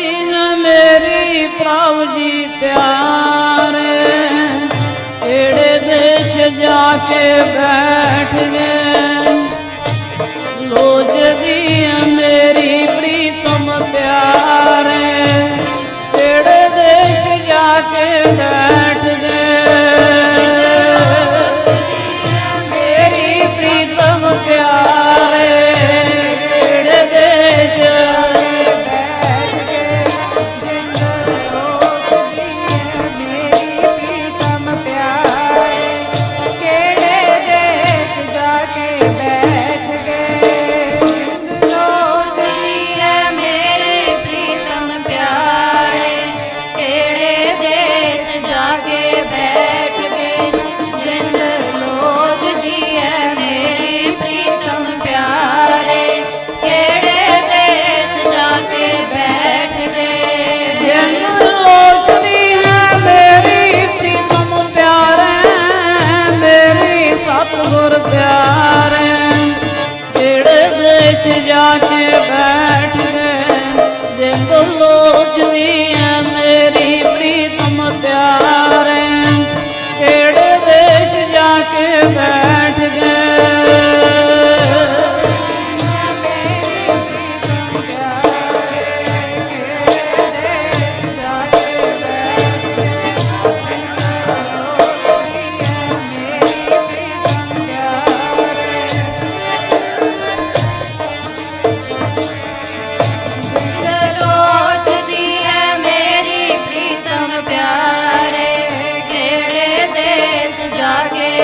ਲੋਚਦੀ ਮੇਰੀ ਪ੍ਰਭ ਜੀ ਪਿਆਰੇ ਕਿਹੜੇ ਦੇਸ਼ ਜਾ ਕੇ ਬੈਠ ਸਤਗੁਰ ਪਿਆਰੇ, ਜਿਹੜੇ ਵਿੱਚ ਜਾ ਕੇ ਬੈਠ ਗਏ ਜੇ ਕੋਲੋ ਜਵੀ ਹੈ ਮੇਰੀ ਪ੍ਰੀਤਮ ਪਿਆਰੇ ਕਿਹੜੇ ਵਿੱਚ ਜਾ ਕੇ ਬੈਠ ਗਏ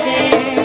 Friday.